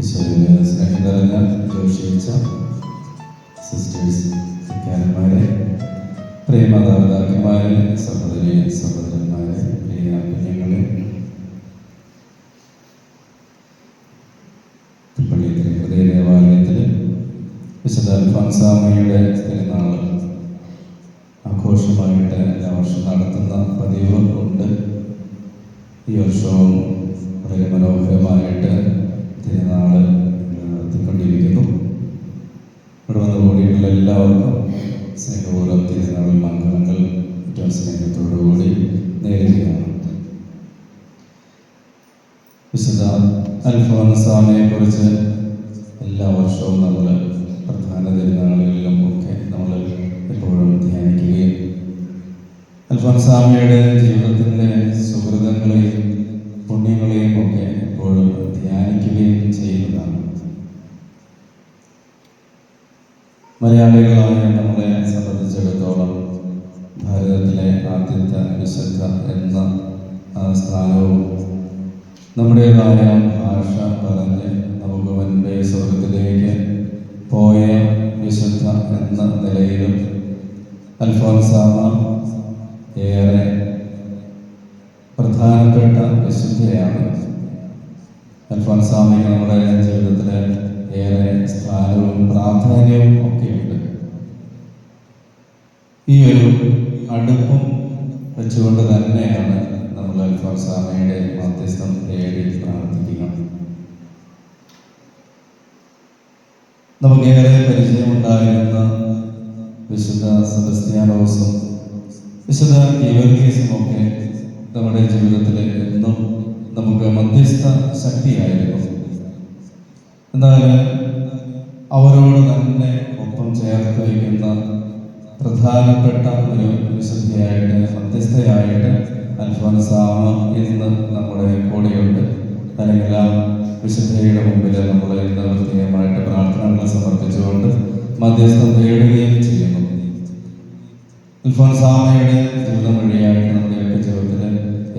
ഈശോയിലെ സ്നേഹം നിറഞ്ഞ ജോഷിച്ച സിസ്റ്റേഴ്സ് വിക്കാരന്മാരെ പ്രിയ മാതാപിതാക്കന്മാരെ സഹോദരി സഹോദരന്മാരെ പ്രിയ കുഞ്ഞുങ്ങളെ. പള്ളിയിലെ ഹൃദയ ദേവാലയത്തിൽ വിശുദ്ധ അൽഫാൻസാമയുടെ എല്ലാ വർഷം നടത്തുന്ന പതിവ് ഉണ്ട്. ഈ വർഷവും വളരെ മനോഹരമായിട്ട് തിരുനാൾ നടത്തിക്കൊണ്ടിരിക്കുന്നു ഇവിടെ വന്ന് കൂടിയിട്ടുള്ള എല്ലാവർക്കും സ്നേഹപൂർവം തിരുനാളിൽ മംഗളങ്ങൾ ഏറ്റവും സ്നേഹത്തോടുകൂടി നേരുകയാണ് വിശുദ്ധ അൽഫോൻസാമയെ കുറിച്ച് എല്ലാ വർഷവും നമ്മൾ പ്രധാന തിരുനാളുകളിലും ഒക്കെ നമ്മൾ എപ്പോഴും ധ്യാനിക്കുകയും അൽഫോൻസാമയുടെ ജീവിതത്തിന്റെ മലയാളികളായ നമ്മളെ സംബന്ധിച്ചിടത്തോളം ഭാരതത്തിലെ ആദ്യത്തെ വിശുദ്ധ എന്ന സ്ഥാനവും നമ്മുടേതായ ഭാഷ പറഞ്ഞ് നമുക്ക് മുൻപേ സ്വർഗത്തിലേക്ക് പോയ വിശുദ്ധ എന്ന നിലയിലും അൽഫോൻസാമ ഏറെ പ്രധാനപ്പെട്ട വിശുദ്ധയാണ്. അൽഫോൻസാമയ്ക്ക് നമ്മുടെ ജീവിതത്തിലെ ഏറെ സ്ഥാനവും പ്രാധാന്യവും ഒക്കെയുണ്ട് ഈ ഒരു അടുപ്പം വെച്ചുകൊണ്ട് തന്നെയാണ് നമ്മൾ അൽഫോൻസാമയുടെ മധ്യസ്ഥം തേടി പ്രാർത്ഥിക്കുന്നത്. നമുക്കേറെ പരിചയമുണ്ടായിരുന്ന വിശുദ്ധ സെബസ്ത്യാനോസും വിശുദ്ധ ഗീവർഗീസും ഒക്കെ നമ്മുടെ ജീവിതത്തിൽ എന്നും നമുക്ക് മധ്യസ്ഥ ശക്തിയായിരുന്നു. എന്നാൽ അവരോട് തന്നെ ഒപ്പം ചേർത്ത് വയ്ക്കുന്ന പ്രധാനപ്പെട്ട ഒരു വിശുദ്ധിയായിട്ട് മധ്യസ്ഥയായിട്ട് അൽഫോൻസാമ ഇന്ന് നമ്മുടെ കൂടെയുണ്ട്. അല്ലെങ്കിൽ ആ വിശുദ്ധയുടെ മുമ്പിൽ നമ്മൾ ഇന്ന് പ്രത്യേകമായിട്ട് പ്രാർത്ഥനകൾ സമർപ്പിച്ചുകൊണ്ട് മധ്യസ്ഥം തേടുകയും ചെയ്യുന്നു. അൽഫോൻസാമയുടെ ജീവിതം വഴിയായിട്ട് നമ്മുടെയൊക്കെ ജീവിതത്തിൽ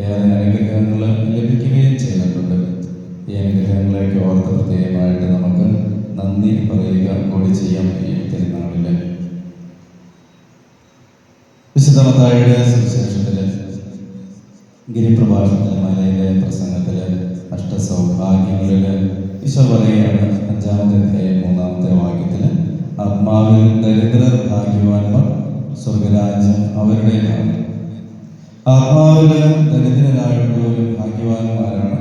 ഏറെ അനുഗ്രഹങ്ങൾ ലഭിക്കുകയും ചെയ്തിട്ടുണ്ട് ഈ അനുഗ്രഹങ്ങളെയൊക്കെ ഓർത്ത് പ്രത്യേകമായിട്ട് നമുക്ക് നന്ദി പറയുക കൂടി ചെയ്യാൻ ഈ വിശുദ്ധമത്തായുടെ സുവിശേഷത്തിൽ ഗിരിപ്രഭാഷണത്തിലെ പ്രസംഗത്തിൽ അഷ്ടസൗഭാഗ്യങ്ങളിൽ ഈശോ പറയുകയാണ് അഞ്ചാമത്തെ അധ്യായം മൂന്നാമത്തെ വാക്യത്തിൽ ആത്മാവിൽ ദരിദ്രർ ഭാഗ്യവാന്മാർ സ്വർഗരാജ്യം അവരുടേതാണ്. ആത്മാവിൽ ദരിദ്രരായിട്ടുള്ളവർ ഭാഗ്യവാന്മാരാണ്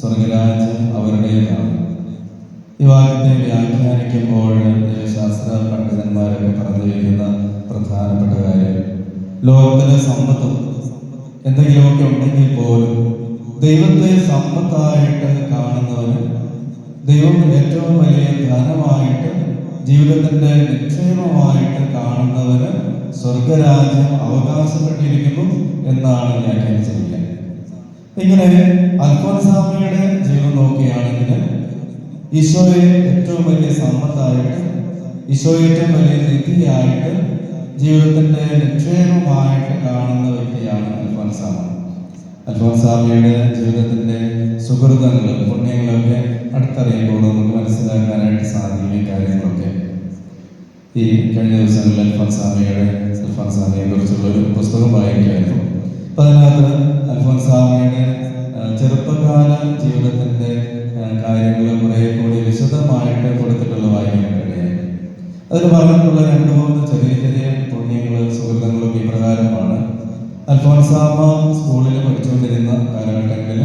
സ്വർഗരാജ്യം അവരുടേതാണ്. ഈ വാക്യത്തെ വ്യാഖ്യാനിക്കുമ്പോൾ ശാസ്ത്ര പണ്ഡിതന്മാരൊക്കെ പറഞ്ഞു വയ്ക്കുന്ന പ്രധാനപ്പെട്ട കാര്യം ലോകത്തിലെ സമ്പത്തും എന്തെങ്കിലുമൊക്കെ ഉണ്ടെങ്കിൽ പോലും ദൈവത്തെ സമ്പത്തായിട്ട് കാണുന്നവന് ദൈവം ഏറ്റവും വലിയ ധനമായിട്ട് ജീവിതത്തിന്റെ നിക്ഷേപമായിട്ട് കാണുന്നവന് സ്വർഗരാജ്യം അവകാശപ്പെട്ടിരിക്കുന്നു എന്നാണ് വ്യാഖ്യാനിച്ചിരിക്കുന്നത് ഇങ്ങനെ അൽഫോൻസാമയുടെ ജീവിതം നോക്കുകയാണെങ്കിൽ ഈശോയെ ഏറ്റവും വലിയ സമ്പത്തായിട്ട് ഈശോയെ ഏറ്റവും വലിയ നിധിയായിട്ട് ജീവിതത്തിന്റെ നിക്ഷേപമായിട്ട് കാണുന്ന വ്യക്തിയാണ് അൽഫോൻസാമ അൽഫോൻസാമയുടെ ജീവിതത്തിന്റെ സുഹൃതങ്ങൾ പുണ്യങ്ങളൊക്കെ അടുത്തറിയുമ്പോൾ നമുക്ക് മനസ്സിലാക്കാനായിട്ട് സാധിക്കും ഈ കാര്യങ്ങളൊക്കെ. ഈ കഴിഞ്ഞ ദിവസങ്ങളിൽ അൽഫോൻസാമയുടെ അൽഫോൻസാമയെ കുറിച്ചുള്ള ഒരു പുസ്തകം വായിക്കുമായിരുന്നു അപ്പൊ അതിനകത്ത് അൽഫോൻസാമയുടെ ചെറുപ്പകാല ജീവിതത്തിന്റെ കാര്യങ്ങൾ കുറെ കൂടി വിശദമായിട്ട് കൊടുത്തിട്ടുള്ള വായിക്കാൻ കഴിയായി അതിൽ പറഞ്ഞിട്ടുള്ള രണ്ട് മൂന്ന് ചെറിയ ചെറിയ അൽഫോൻസാമ സ്കൂളിൽ പഠിച്ചുകൊണ്ടിരുന്ന കാലഘട്ടങ്ങളിൽ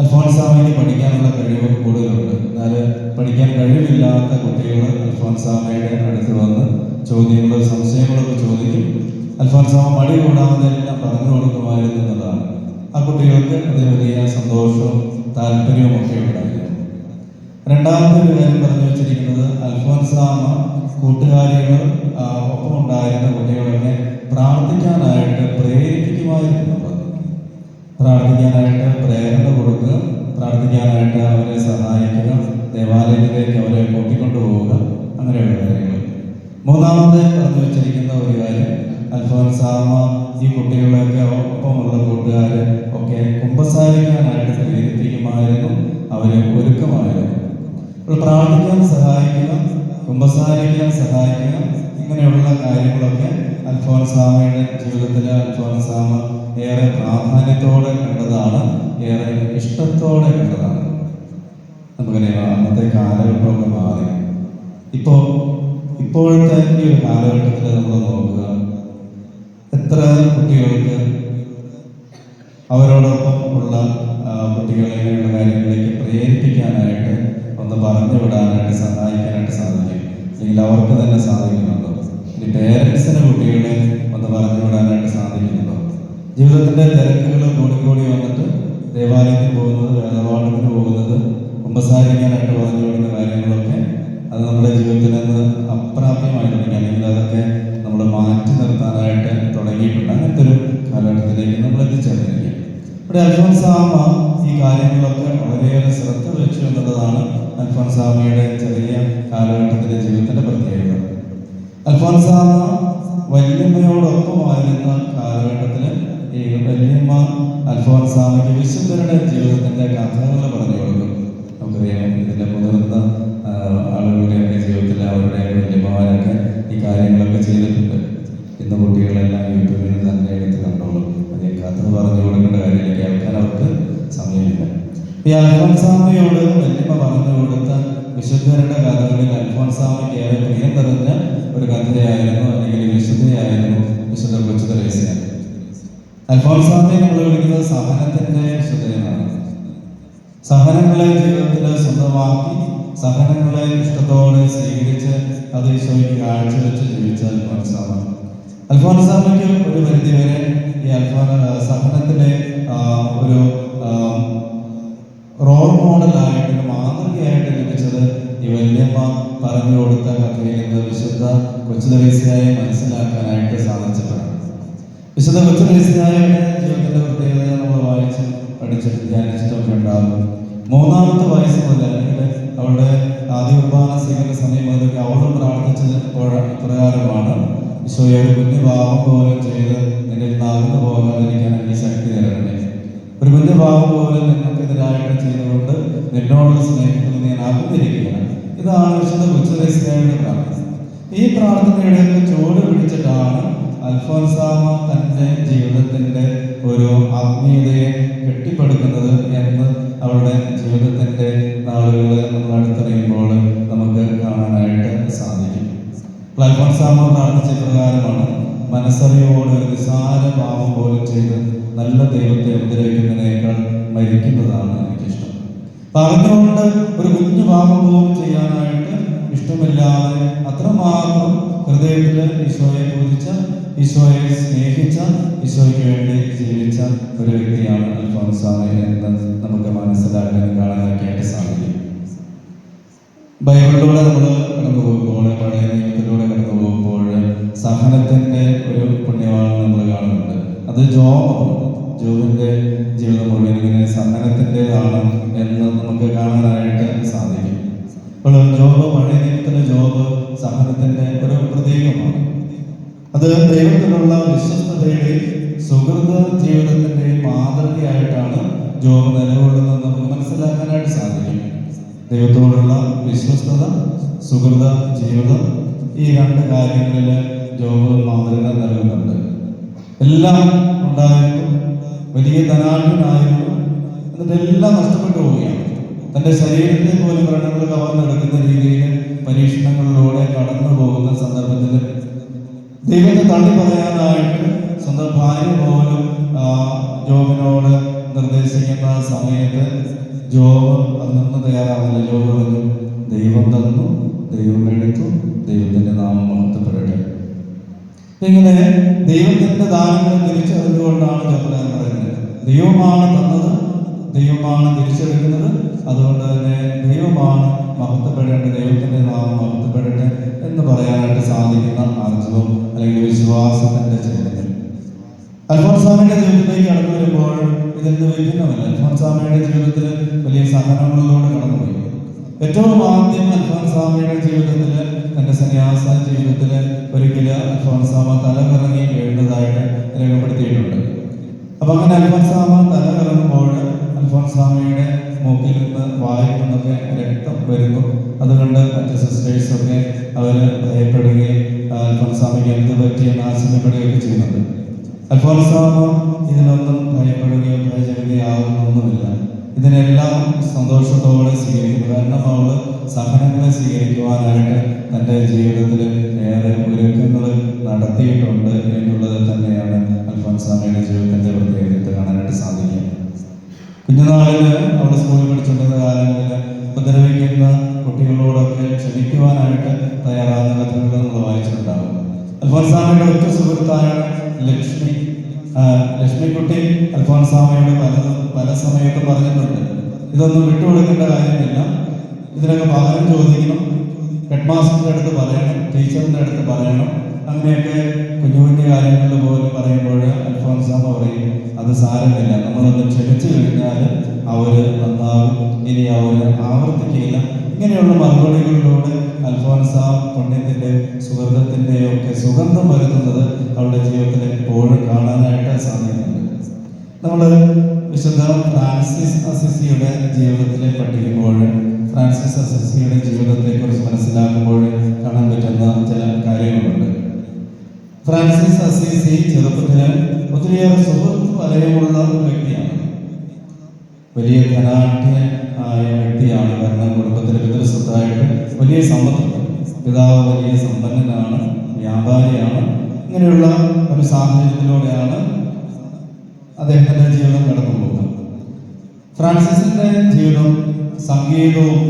അൽഫോൻസാമയ്ക്ക് പഠിക്കാനുള്ള കഴിവ് കൂടുതലുണ്ട്. എന്നാൽ പഠിക്കാൻ കഴിവില്ലാത്ത കുട്ടികൾ അൽഫോൺസാമയുടെ അടുത്ത് വന്ന് ചോദ്യങ്ങളോ സംശയങ്ങളൊക്കെ ചോദിക്കും. അൽഫോൺസാമ മടി കൂടാതെ പറഞ്ഞു കൊടുക്കുമായിരുന്നു എന്നതാണ്. ആ കുട്ടികൾക്ക് അത് വലിയ സന്തോഷവും താല്പര്യവും ഒക്കെ ഉണ്ടായിരുന്നു. രണ്ടാമത്തെ ഒരു കാര്യം പറഞ്ഞു വെച്ചിരിക്കുന്നത് അൽഫോൻസാമ കൂട്ടുകാരികൾ ഒപ്പം ഉണ്ടായിരുന്ന കുട്ടികളെ പ്രാർത്ഥിക്കാനായിട്ട് പ്രേരിപ്പിക്കുമായിരുന്നു. പ്രാർത്ഥിക്കാനായിട്ട് പ്രേരണ കൊടുക്കുക പ്രാർത്ഥിക്കാനായിട്ട് അവരെ സഹായിക്കുക ദേവാലയത്തിലേക്ക് അവരെ കൂട്ടിക്കൊണ്ടുപോവുക അങ്ങനെയുള്ള കാര്യങ്ങൾ മൂന്നാമത് പറഞ്ഞു വെച്ചിരിക്കുന്ന ഒരു കാര്യം അൽഫോൻസാമ ഈ കുട്ടികളൊക്കെ ഒപ്പമുള്ള കൂട്ടുകാർ ഒക്കെ കുമ്പസാരിക്കാനായിട്ട് പ്രേരിപ്പിക്കുമായിരുന്നു അവരെ ഒരുക്കമായിരുന്നു പ്രാർത്ഥിക്കാൻ സഹായിക്കുക കുമ്പസാരിക്കാൻ സഹായിക്കുക ഇങ്ങനെയുള്ള കാര്യങ്ങളൊക്കെ അൽഫോൻസാമയുടെ ജീവിതത്തിൽ അൽഫോൻസാമ ഏറെ പ്രാധാന്യത്തോടെ കണ്ടതാണ് ഏറെ ഇഷ്ടത്തോടെ കണ്ടതാണ്. നമുക്കറിയാം അന്നത്തെ കാലഘട്ടമൊക്കെ മാറി. ഇപ്പോൾ ഇപ്പോഴത്തെ ഈ ഒരു കാലഘട്ടത്തിൽ നമ്മൾ നോക്കുക. എത്ര കുട്ടികൾക്ക് അവരോടൊപ്പം ഉള്ള കുട്ടികളെ കാര്യങ്ങളിലേക്ക് പ്രേരിപ്പിക്കാനായിട്ട് ഒന്ന് പറഞ്ഞു വിടാനായിട്ട് സഹായിക്കാനായിട്ട് സാധിക്കും. അല്ലെങ്കിൽ അവർക്ക് തന്നെ സാധിക്കുന്നുണ്ടോ? ഇനി പേരൻസിന് കുട്ടികളെ ഒന്ന് പറഞ്ഞു വിടാനായിട്ട് സാധിക്കുന്നുണ്ടോ? ജീവിതത്തിന്റെ തിരക്കുകൾ കൂടിക്കൂടി വന്നിട്ട് ദേവാലയത്തിൽ പോകുന്നത് വേദപാഠത്തിന് പോകുന്നത് കുമ്പസാരിക്കാനായിട്ട് പറഞ്ഞു വിടുന്ന കാര്യങ്ങളൊക്കെ അത് നമ്മുടെ ജീവിതത്തിൽ നിന്ന് അപ്രാപ്യമായിട്ടുണ്ട്. അല്ലെങ്കിൽ അതൊക്കെ നമ്മൾ മാറ്റി നിർത്താനായിട്ട് തുടങ്ങിയിട്ടുണ്ട്. അങ്ങനത്തെ ഒരു കാലഘട്ടത്തിലേക്ക് നമ്മൾ എത്തിച്ചേർന്നിരിക്കുക ഇവിടെ അൽഫോൻസാമ ഈ കാര്യങ്ങളൊക്കെ വളരെയേറെ ശ്രദ്ധ വെച്ചു എന്നുള്ളതാണ് അൽഫോൻസാമയുടെ ചെറിയ കാലഘട്ടത്തിലെ ജീവിതത്തിന്റെ പ്രത്യേകത. അൽഫോൻസാമ്മ വല്യമ്മയോടൊപ്പമായിരുന്ന കാലഘട്ടത്തിൽ ഈ വല്യമ്മ അൽഫോൻസാമയ്ക്ക് വിശുദ്ധരുടെ ജീവിതത്തിന്റെ കഥകൾ പറഞ്ഞു കൊടുക്കും. നമുക്കറിയാം ഇതിന്റെ മുതിർന്ന ആളുകളുടെയൊക്കെ ജീവിതത്തിൽ അവരുടെ വല്യമ്മമാരൊക്കെ ഈ കാര്യങ്ങളൊക്കെ ചെയ്തിട്ടുണ്ട്. ഇന്ന് കുട്ടികളെല്ലാം യൂട്യൂബിൽ സമയമില്ല ഈ അൽഫോൻസാമയോട് വല്യമ്മ പറഞ്ഞു കൊടുത്ത വിശുദ്ധരുടെ കഥകളിൽ അൽഫോൻസാമയ്ക്ക് ഏറെ പ്രിയം തരുന്ന ഒരു കഥയായിരുന്നു അല്ലെങ്കിൽ വിശുദ്ധയായിരുന്നു വിശുദ്ധ കൊച്ചു തെരേസയാണ് അൽഫോൻസാമയെ നമ്മൾ വിളിക്കുന്നത് സഹനത്തിന്റെ വിശുദ്ധയാണ് സഹനങ്ങളെ ജീവിതത്തിൽ സ്വന്തമാക്കി സഹനങ്ങളെ ഇഷ്ടത്തോടെ സ്വീകരിച്ച് അത് ഈശോയ്ക്ക് കാഴ്ചവെച്ച് ജീവിച്ച അൽഫോൻസാമ അൽഫോൻസാമയ്ക്ക് ഒരു പരിധി വരെ ഈ അൽഫോൻ സഹനത്തിലെ ഒരു റോൾ മോഡലായിട്ട് മാതൃകയായിട്ട് ലഭിച്ചത് ഈ വല്യമ്മ പറഞ്ഞു കൊടുത്ത കഥയിൽ നിന്ന് വിശുദ്ധ കൊച്ചുതരീസയായി മനസ്സിലാക്കാനായിട്ട് സാധിച്ചതാണ്. വിശുദ്ധ കൊച്ചുതരീസയായുടെ ജീവിതത്തിന്റെ പ്രത്യേകത നമ്മൾ വായിച്ച് പഠിച്ചിട്ട് ധ്യാനിച്ചിട്ടൊക്കെ ഉണ്ടാകും. മൂന്നാമത്തെ വയസ്സ് മുതൽ അല്ലെങ്കിൽ അവളുടെ ആദ്യ കുർബാന സ്വീകരണ സമയം മുതലൊക്കെ അവളും പ്രാർത്ഥിച്ചത് പ്രകാ- പ്രകാരമാണ്. ഈശോയെ ഒരു കുഞ്ഞു ഭാവം പോലും ചെയ്ത് നിന്നിൽ നാകുന്നു പോകാതിരിക്കാൻ എനിക്ക് ശക്തി തരണേ ഒരു കുഞ്ഞു ഭാവം പോലും നിങ്ങൾക്കെതിരായിട്ട് ചെയ്തുകൊണ്ട് നിന്നോടുള്ള സ്നേഹത്തിൽ ഞാൻ അകന്നിരിക്കുകയാണ് ഇതാണ് വിശുദ്ധ കൊച്ചുരസ്യയുടെ പ്രാർത്ഥന. ഈ പ്രാർത്ഥനയുടെ ചുവട് പിടിച്ചിട്ടാണ് അൽഫോൻസാമ തന്റെ ജീവിതത്തിന്റെ ഒരു ആത്മീയതയെ കെട്ടിപ്പടുക്കുന്നത് എന്ന് അവരുടെ ജീവിതത്തിന്റെ നാളുകൾ നമ്മൾ അടുത്തറിയുമ്പോൾ നമുക്ക് കാണാനായിട്ട് സാധിക്കും. അൽഫോൻസാമ പ്രാർത്ഥിച്ച പ്രകാരമാണ് മനസ്സറിയോട് നിസാര പാപം പോലും ചെയ്ത് നല്ല ദൈവത്തെ ഉപദ്രവിക്കുന്നതിനേക്കാൾ മരിക്കുന്നതാണ് അറിഞ്ഞുകൊണ്ട് ഒരു കുഞ്ഞു പാപം പോലും ചെയ്യാനായിട്ട് ഇഷ്ടമില്ലാതെ അത്രമാത്രം ഹൃദയത്തിൽ ഈശോയെ പൂജിച്ച ഈശോയെ സ്നേഹിച്ച ഈശോയ്ക്ക് വേണ്ടി ജീവിച്ച ഒരു വ്യക്തിയാണ് അൽഫോൻസാമ എന്ന് നമുക്ക് മനസ്സിലാക്കാൻ കാണാനൊക്കെയായിട്ട് സാധിക്കും. ബൈബിളിലൂടെ നമ്മൾ കടന്നു പോകുമ്പോൾ പഴയ നിയമത്തിലൂടെ കടന്നു പോകുമ്പോൾ സഹനത്തിന്റെ ഒരു പുണ്യമാണ് നമ്മൾ കാണുന്നുണ്ട്. അത് ജോബാണ്. ജോബിന്റെ ജീവിതം മുഴുവൻ ഇങ്ങനെ സഹനത്തിന്റെതാണ് എന്ന് നമുക്ക് കാണാനായിട്ട് സാധിക്കും. അപ്പോൾ ജോബ് പഴയ നിയമത്തിലെ ജോബ് സഹനത്തിന്റെ ഒരു പ്രതീകമാണ്. അത് ദൈവത്തിലുള്ള വിശ്വസ്തയുടെ സുഹൃത ജീവിതത്തിന്റെ മാതൃകയായിട്ടാണ് ജോബ് നിലകൊള്ളുന്നത് നമുക്ക് മനസ്സിലാക്കാനായിട്ട് സാധിക്കും. ദൈവത്തോടുള്ള വിശ്വസ്തത സുഹൃത ജീവിതം ഈ രണ്ട് കാര്യങ്ങളിൽ ജോബ് മാതൃക നൽകുന്നുണ്ട്. എല്ലാം ഉണ്ടായിരുന്നു വലിയ ധനാഢ്യനായിരുന്നു. എന്നിട്ട് എല്ലാം നഷ്ടപ്പെട്ടു പോവുകയാണ്. തന്റെ ശരീരത്തെ പോലും വ്രണങ്ങൾ കവർന്നെടുക്കുന്ന രീതിയിൽ പരീക്ഷണങ്ങളിലൂടെ കടന്നു പോകുന്ന സന്ദർഭത്തിൽ ദൈവത്തെ തള്ളി പറയാനായിട്ട് സ്വന്തം ഭാര്യ പോലും ജോബിനോട് നിർദ്ദേശിക്കുന്ന സമയത്ത് ജോബ് അതിനൊന്നും തയ്യാറാവില്ല ജോബ് പറഞ്ഞു ദൈവം തന്നു ദൈവം എടുത്തു ദൈവത്തിന്റെ നാമം മഹത്വപ്പെടട്ടെ. ഇങ്ങനെ ദൈവത്തിന്റെ ദാനങ്ങൾ തിരിച്ചറിഞ്ഞുകൊണ്ടാണ് ജോബിലാൻ പറയുന്നത്. ദൈവമാണ് തന്നത് ദൈവമാണ് തിരിച്ചെടുക്കുന്നത് അതുകൊണ്ട് തന്നെ ദൈവമാണ് മഹത്വപ്പെടേണ്ട ദൈവത്തിന്റെ നാമം മഹത്വപ്പെടട്ടെ എന്ന് പറയാനായിട്ട് സാധിക്കുന്ന അർജവും അല്ലെങ്കിൽ വിശ്വാസത്തിന്റെ ചൈതന്യം സ്വാമിയുടെ ജീവിതത്തിലേക്ക് കടന്നു വരുമ്പോൾ ഇതെന്ത് വിഭിന്നമല്ല. അൽഫോൻസാമിയുടെ ജീവിതത്തിൽ വലിയ സഹനങ്ങളിലൂടെ കടന്നുപോയി. ഏറ്റവും ആദ്യം സ്വാമിയുടെ ജീവിതത്തിൽ തന്റെ സന്യാസ ജീവിതത്തിൽ ഒരിക്കലും അൽഫോൻസാമ തലകറങ്ങി എഴുന്നതായിട്ട് രേഖപ്പെടുത്തിയിട്ടുണ്ട്. അപ്പൊ അങ്ങനെ അൽഫോൻസാമ തലകറങ്ങുമ്പോൾ അൽഫോൻസാമയുടെ മൂക്കിൽ നിന്ന് വായിൽ നിന്നൊക്കെ രക്തം വരുന്നു. അതുകൊണ്ട് മറ്റ് സിസ്റ്റേഴ്സൊക്കെ അവർ ഭയപ്പെടുകയും അൽഫോൻസാമയ്ക്ക് എന്ത് പറ്റിയെന്ന് ആശങ്കപ്പെടുകയൊക്കെ ചെയ്യുന്നുണ്ട്. അൽഫോൻസാമ ഇതിനൊന്നും ഭയപ്പെടുകയോ ഭയചകിതയോ ആകുന്നൊന്നുമില്ല ഇതിനെല്ലാം സന്തോഷത്തോടെ സ്വീകരിക്കുന്നു. കാരണം അവൾ സഹനങ്ങളെ സ്വീകരിക്കുവാനായിട്ട് തന്റെ ജീവിതത്തിൽ ഏറെ ഒരുക്കങ്ങൾ നടത്തിയിട്ടുണ്ട് എന്നുള്ളത് തന്നെയാണ് അൽഫോൻസാമയുടെ ജീവിതത്തിന്റെ പ്രത്യേകത കാണാനായിട്ട് സാധിക്കുക കുഞ്ഞുനാളിൽ അവിടെ സ്കൂളിൽ പഠിച്ചിട്ടുള്ള കാലങ്ങളിൽ ഉപദ്രവിക്കുന്ന കുട്ടികളോടൊക്കെ ക്ഷമിക്കുവാനായിട്ട് തയ്യാറാകുന്ന കഥകൾ നമ്മൾ വായിച്ചിട്ടുണ്ടാകും. അൽഫോൻസാമയുടെ ഒറ്റ സുഹൃത്തായ ലക്ഷ്മി ലക്ഷ്മിക്കുട്ടി അൽഫോൻസാമയോട് പലതും പല സമയത്ത് പറഞ്ഞിട്ടുണ്ട്. ഇതൊന്നും വിട്ടുകൊടുക്കേണ്ട കാര്യമില്ല. ഇതിനൊക്കെ പകരം ചോദിക്കണം. ഹെഡ് മാസ്റ്ററിന്റെ അടുത്ത് പറയണം. ടീച്ചറിന്റെ അടുത്ത് പറയണം. അങ്ങനെയൊക്കെ കുഞ്ഞു കുഞ്ഞു കാര്യങ്ങളിൽ പോലും പറയുമ്പോൾ അൽഫോൻസാമ പറയും അത് സാരമില്ല. നമ്മളൊന്ന് ക്ഷമിച്ചു കഴിഞ്ഞാൽ അവർ നന്നാകും ഇനി അവർ ആവർത്തിക്കില്ല. ഇങ്ങനെയുള്ള മറുപടികളിലൂടെ അൽഫോൻസ പുണ്യത്തിന്റെ സുഗന്ധത്തിന്റെ ഒക്കെ സുഗന്ധം വരുത്തുന്നത് അവളുടെ ജീവിതത്തിൽ എപ്പോഴും കാണാനായിട്ട് സാധിക്കുന്നുണ്ട്. നമ്മൾ വിശുദ്ധ ഫ്രാൻസിസ് അസിസിയുടെ ജീവിതത്തിലെ പഠിക്കുമ്പോൾ ഫ്രാൻസിസ് അസിസിയുടെ ജീവിതത്തെക്കുറിച്ച് മനസ്സിലാക്കുമ്പോൾ കാണാൻ പറ്റുന്ന ചില കാര്യങ്ങളുണ്ട്. ഫ്രാൻസിസ് അസിസി ചെറുപ്പത്തിൽ ഒത്തിരിയേറെ സുഹൃത്ത് വലയമുള്ള ഒരു വ്യക്തിയാണ്. വലിയ ധനാഢ്യ ആയ വ്യക്തിയാണ് കാരണം കുടുംബത്തിലെ പിതൃസ്വത്തായിട്ട് വലിയ സമ്പത്തുണ്ട്. പിതാവ് വലിയ സമ്പന്നനാണ് വ്യാപാരിയാണ്. ഇങ്ങനെയുള്ള ഒരു സാഹചര്യത്തിലൂടെയാണ് അദ്ദേഹത്തിന്റെ ജീവിതം കടന്നു പോകുന്നത് ഫ്രാൻസിസിന്റെ ജീവിതം സംഗീതവും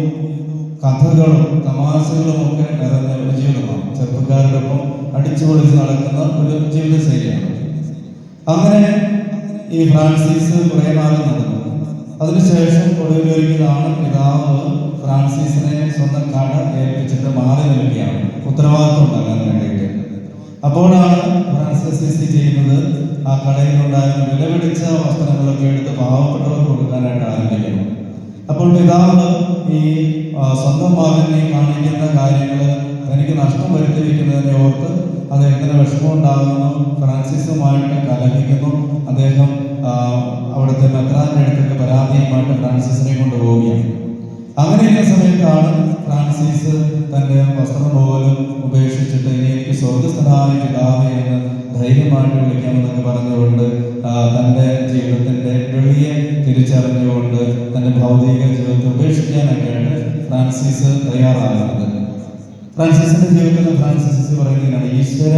കഥകളും തമാശകളും ഒക്കെ നിറഞ്ഞ ഒരു ജീവിതമാണ്. ചെറുപ്പക്കാരുടെ ഒപ്പം നടക്കുന്ന ഒരു ജീവിത ശൈലിയാണ് അങ്ങനെ ഈ ഫ്രാൻസിസ് കുറെ നടന്നു. അതിനുശേഷം ഒടുവിലൊരിക്കലാണ് പിതാവ് ഫ്രാൻസിസിനെ സ്വന്തം കട ഏൽപ്പിച്ചിട്ട് മാറി നിൽക്കുകയാണ്. ഉത്തരവാദിത്വം ഉണ്ടാകാൻ വേണ്ടിയിട്ട്. അപ്പോഴാണ് ഫ്രാൻസിസ് സിസി ചെയ്യുന്നത് ആ കടയിലുണ്ടായിരുന്ന വിലപിടിച്ച വസ്ത്രങ്ങളൊക്കെ എടുത്ത് പാവപ്പെട്ടവർക്ക് കൊടുക്കാനായിട്ട് ആരംഭിക്കുന്നു. അപ്പോൾ പിതാവ് ഈ സ്വന്തം മകനെ കാണിക്കുന്ന കാര്യങ്ങൾ തനിക്ക് നഷ്ടം വരുത്തിയിരിക്കുന്നതിനെ ഓർത്ത് അദ്ദേഹത്തിന് വിഷമം ഉണ്ടാകുന്നു ഫ്രാൻസിസുമായിട്ട് കലഹിക്കുന്നു. അദ്ദേഹം അവിടുത്തെ മെത്രാന്റെ അടുത്തൊക്കെ പരാതിയുമായിട്ട് ഫ്രാൻസിസിനെ കൊണ്ടുപോവുകയാണ്. അങ്ങനെയുള്ള സമയത്താണ് ഫ്രാൻസിസ് തന്റെ വസ്ത്രം പോലും ഉപേക്ഷിച്ചിട്ട് ഇനി എനിക്ക് സ്വർഗസ്ഥനായ പിതാവേ എന്ന് ധൈര്യമായിട്ട് വിളിക്കാമെന്നൊക്കെ പറഞ്ഞുകൊണ്ട് തന്റെ ജീവിതത്തിന്റെ വെളിയെ തിരിച്ചറിഞ്ഞുകൊണ്ട് തന്റെ ഭൗതിക ജീവിതത്തെ ഉപേക്ഷിക്കാനൊക്കെയാണ് ഫ്രാൻസിസ് തയ്യാറാകുന്നത്. ഫ്രാൻസിസിന്റെ ജീവിതത്തിൽ ഫ്രാൻസിസ് പറയുന്നതിനാണ് ഈശ്വര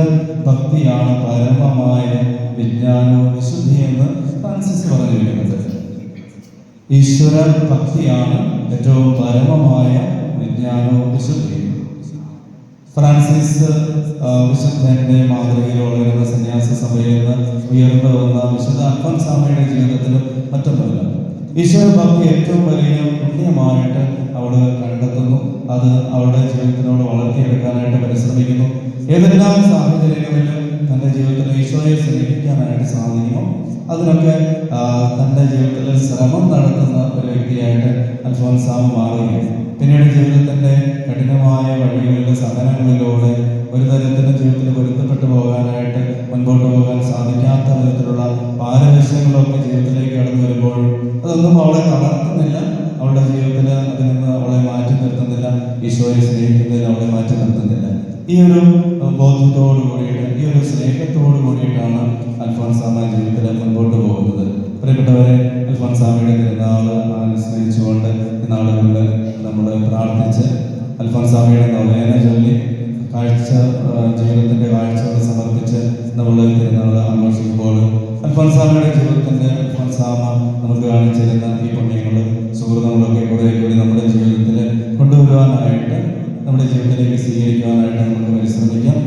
ഭക്തിയാണ് പരമമായ വിജ്ഞാനവും വിശുദ്ധി എന്ന് ഫ്രാൻസിസ് പറഞ്ഞിരിക്കുന്നത്. ഈശ്വര ഭക്തിയാണ് ഏറ്റവും പരമമായ വിജ്ഞാനവും വിശുദ്ധിയും. ഫ്രാൻസിസ് വിശുദ്ധന്റെ മാതൃകയിൽ വളരുന്ന സന്യാസ സഭയിൽ നിന്ന് ഉയർന്നു വന്ന വിശുദ്ധ അൽഫോൻസാമയുടെ ജീവിതത്തിലും മറ്റൊന്നുമില്ല. ഈശ്വര ഭക്തി ഏറ്റവും വലിയ പുണ്യമായിട്ട് അവൾ കണ്ടെത്തുന്നു. അത് അവളുടെ ജീവിതത്തിനോട് വളർത്തിയെടുക്കാനായിട്ട് പരിശ്രമിക്കുന്നു. ഏതെല്ലാം സാഹചര്യങ്ങളിലും തന്റെ ജീവിതത്തിൽ ഈശോയെ സമീപിക്കാനായിട്ട് സാധിക്കുമോ? അതിനൊക്കെ തന്റെ ജീവിതത്തിൽ ശ്രമം നടത്തുന്ന ഒരു വ്യക്തിയായിട്ട് അൽഫോൻസാമ മാറുകയും പിന്നീട് ജീവിതത്തിന്റെ കഠിനമായ വഴികളിലെ സഹനങ്ങളിലൂടെ ഒരു തരത്തിന്റെ ജീവിതത്തിൽ പൊരുത്തപ്പെട്ടു പോകാനായിട്ട് മുൻപോട്ട് പോകാൻ സാധിക്കാത്ത തരത്തിലുള്ള പാരവശ്യങ്ങളൊക്കെ ജീവിതത്തിലേക്ക് കടന്നു വരുമ്പോൾ അതൊന്നും അവളെ തളർത്തുന്നില്ല. അവളുടെ ജീവിതത്തിൽ അതിൽ നിന്ന് അവളെ മാറ്റി നിർത്തുന്നില്ല. ഈശോയെ സ്നേഹിക്കുന്നതിൽ അവളെ മാറ്റി നിർത്തുന്നില്ല. ഈ ഒരു ബോധ്യത്തോടു കൂടിയിട്ട് ഈ ഒരു സ്നേഹത്തോടു കൂടിയിട്ടാണ് അൽഫോൻസാമ ജീവിതത്തിൽ മുൻപോട്ട് പോകുന്നത്. പ്രിയപ്പെട്ടവരെ അൽഫോൻസാമയുടെ തിരുനാൾ അനുസ്മരിച്ചുകൊണ്ട് നാളുകളിൽ നമ്മൾ പ്രാർത്ഥിച്ച് അൽഫോൻസാമയുടെ നൊവേന ചൊല്ലി കാഴ്ച ജീവിതത്തിന്റെ കാഴ്ചകൾ സമർപ്പിച്ച് നമ്മൾ തിരുനാൾ ആഘോഷിക്കുമ്പോൾ അൽഫോൻസാമയുടെ ജീവിതത്തിന്റെ അൽഫോൻസാമ നമുക്ക് കാണിച്ചിരുന്ന ഈ പുണ്യങ്ങൾ സുഹൃത്തുക്കളൊക്കെ കൂടെ കൂടി നമ്മുടെ ജീവിതത്തിൽ കൊണ്ടുവരുവാനായിട്ട് നമ്മുടെ ജീവിതത്തിലേക്ക് സ്വീകരിക്കുവാനായിട്ട് നമുക്ക് പരിശ്രമിക്കാം.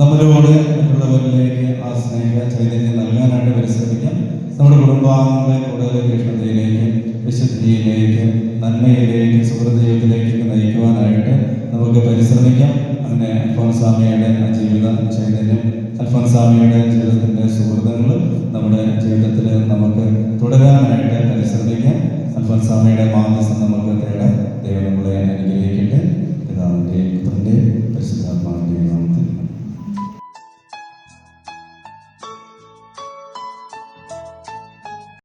നമ്മളിലൂടെ മറ്റുള്ളവരിലേക്ക് ആ സ്നേഹ ചൈതന്യം നൽകാനായിട്ട് പരിശ്രമിക്കാം. നമ്മുടെ കുടുംബാംഗങ്ങളെ കൂടുതൽ കൃഷ്ണതയിലേക്ക് വിശുദ്ധിയിലേക്ക് നന്മയിലേക്ക് സുഹൃജീവിതത്തിലേക്ക് നയിക്കുവാനായിട്ട് നമുക്ക് പരിശ്രമിക്കാം. അങ്ങനെ അൽഫോൻസാമിയുടെ സ്വാമിയുടെ ജീവിത ചൈതന്യം അൽഫോൻസാമിയുടെ ജീവിതത്തിന്റെ സുഹൃത്തുക്കൾ നമ്മുടെ ജീവിതത്തിൽ നമുക്ക് തുടരാനായിട്ട് പരിശ്രമിക്കാം. അൽഫോൻസാമിയുടെ മാധ്യസ്ഥം നമുക്ക് തേടാം ദൈവം നമ്മളെ അനുഗ്രഹിക്കട്ടെ. പിതാവിന്റെയും പുത്രന്റെയും